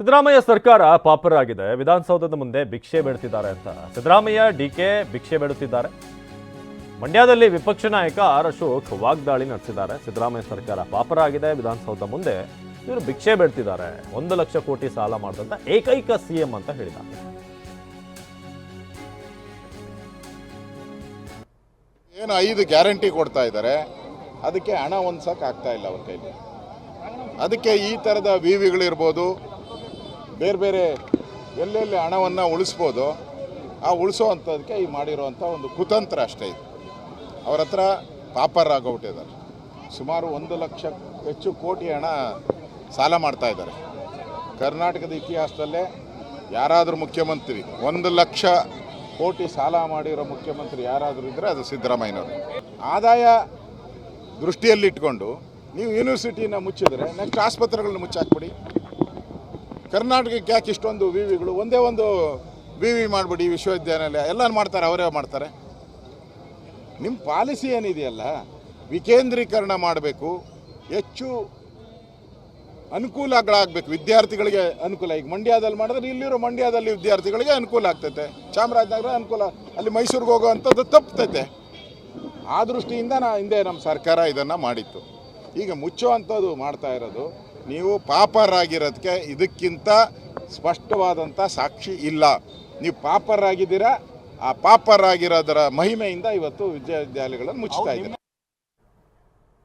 ಸಿದ್ದರಾಮಯ್ಯ ಸರ್ಕಾರ ಪಾಪರಾಗಿದೆ. ವಿಧಾನಸೌಧದ ಮುಂದೆ ಭಿಕ್ಷೆ ಬೇಡುತ್ತಿದ್ದಾರೆ ಅಂತ. ಸಿದ್ದರಾಮಯ್ಯ ಡಿ ಕೆ ಭಿಕ್ಷೆ ಬೇಡುತ್ತಿದ್ದಾರೆ. ಮಂಡ್ಯದಲ್ಲಿ ವಿಪಕ್ಷ ನಾಯಕ ಆರ್ ಅಶೋಕ್ ವಾಗ್ದಾಳಿ ನಡೆಸಿದ್ದಾರೆ. ಸಿದ್ದರಾಮಯ್ಯ ಸರ್ಕಾರ ಪಾಪರಾಗಿದೆ. ವಿಧಾನಸೌಧ ಮುಂದೆ ಇವರು ಭಿಕ್ಷೆ ಬೇಡ್ತಿದ್ದಾರೆ ಒಂದು ಲಕ್ಷ ಕೋಟಿ ಸಾಲ ಮಾಡಿದಂತ ಏಕೈಕ ಸಿಎಂ ಅಂತ ಹೇಳಿದ್ದಾರೆ. ಏನು ಐದು ಗ್ಯಾರಂಟಿ ಕೊಡ್ತಾ ಇದ್ದಾರೆ. ಅದಕ್ಕೆ ಹಣ ಹೊಂದ್ಸಕ್ಕೆ ಆಗ್ತಾ ಇಲ್ಲ ಅವ್ರ ಕೈಲಿ. ಅದಕ್ಕೆ ಈ ಥರದ ವಿ ವಿಗಳಿರ್ಬೋದು ಬೇರೆ ಬೇರೆ ಎಲ್ಲೆಲ್ಲಿ ಹಣವನ್ನು ಉಳಿಸ್ಬೋದು, ಆ ಉಳಿಸೋ ಅಂಥದಕ್ಕೆ ಈ ಮಾಡಿರೋವಂಥ ಒಂದು ಕುತಂತ್ರ ಅಷ್ಟೇ ಇದು. ಅವ್ರ ಹತ್ರ ಪಾಪರ್ ಆಗೋಗ್ಬಿಟ್ಟಿದ್ದಾರೆ ಸುಮಾರು ಒಂದು ಲಕ್ಷ ಹೆಚ್ಚು ಕೋಟಿ ಹಣ ಸಾಲ ಮಾಡ್ತಾ ಇದ್ದಾರೆ. ಕರ್ನಾಟಕದ ಇತಿಹಾಸದಲ್ಲೇ ಯಾರಾದರೂ ಮುಖ್ಯಮಂತ್ರಿ, ಒಂದು ಲಕ್ಷ ಕೋಟಿ ಸಾಲ ಮಾಡಿರೋ ಮುಖ್ಯಮಂತ್ರಿ ಯಾರಾದರೂ ಇದ್ದರೆ ಅದು ಸಿದ್ದರಾಮಯ್ಯನವರು. ಆದಾಯ ದೃಷ್ಟಿಯಲ್ಲಿಟ್ಕೊಂಡು ನೀವು ಯೂನಿವರ್ಸಿಟಿನ ಮುಚ್ಚಿದರೆ ನೆಕ್ಸ್ಟ್ ಆಸ್ಪತ್ರೆಗಳನ್ನ ಮುಚ್ಚಾಕ್ಬಿಡಿ. ಕರ್ನಾಟಕಕ್ಕೆ ಯಾಕೆ ಇಷ್ಟೊಂದು ವಿ ವಿಗಳು ಒಂದೇ ಒಂದು ವಿ ವಿ ಮಾಡಿಬಿಡಿ ವಿಶ್ವವಿದ್ಯಾನಿಲಯ. ಎಲ್ಲ ಮಾಡ್ತಾರೆ, ಅವರೇ ಮಾಡ್ತಾರೆ. ನಿಮ್ಮ ಪಾಲಿಸಿ ಏನಿದೆಯಲ್ಲ, ವಿಕೇಂದ್ರೀಕರಣ ಮಾಡಬೇಕು, ಹೆಚ್ಚು ಅನುಕೂಲಗಳಾಗಬೇಕು, ವಿದ್ಯಾರ್ಥಿಗಳಿಗೆ ಅನುಕೂಲ. ಈಗ ಮಂಡ್ಯದಲ್ಲಿ ಮಾಡಿದ್ರೆ ಇಲ್ಲಿರೋ ಮಂಡ್ಯದಲ್ಲಿ ವಿದ್ಯಾರ್ಥಿಗಳಿಗೆ ಅನುಕೂಲ ಆಗ್ತೈತೆ. ಚಾಮರಾಜನಗರ ಅನುಕೂಲ, ಅಲ್ಲಿ ಮೈಸೂರಿಗೆ ಹೋಗೋವಂಥದ್ದು ತಪ್ತೈತೆ ಆ ದೃಷ್ಟಿಯಿಂದ ನಾ ಹಿಂದೆ ನಮ್ಮ ಸರ್ಕಾರ ಇದನ್ನು ಮಾಡಿತ್ತು. ಈಗ ಮುಚ್ಚೋ ಅಂಥದ್ದು ಮಾಡ್ತಾ ಇರೋದು ನೀವು ಪಾಪರಾಗಿರೋದಕ್ಕೆ ಇದಕ್ಕಿಂತ ಸ್ಪಷ್ಟವಾದಂಥ ಸಾಕ್ಷಿ ಇಲ್ಲ. ನೀವು ಪಾಪರಾಗಿದ್ದೀರಾ? ಆ ಪಾಪರಾಗಿರೋದರ ಮಹಿಮೆಯಿಂದ ಇವತ್ತು ವಿಶ್ವವಿದ್ಯಾಲಯಗಳನ್ನು ಮುಚ್ಚುತ್ತಾ ಇದ್ದೀರಾ?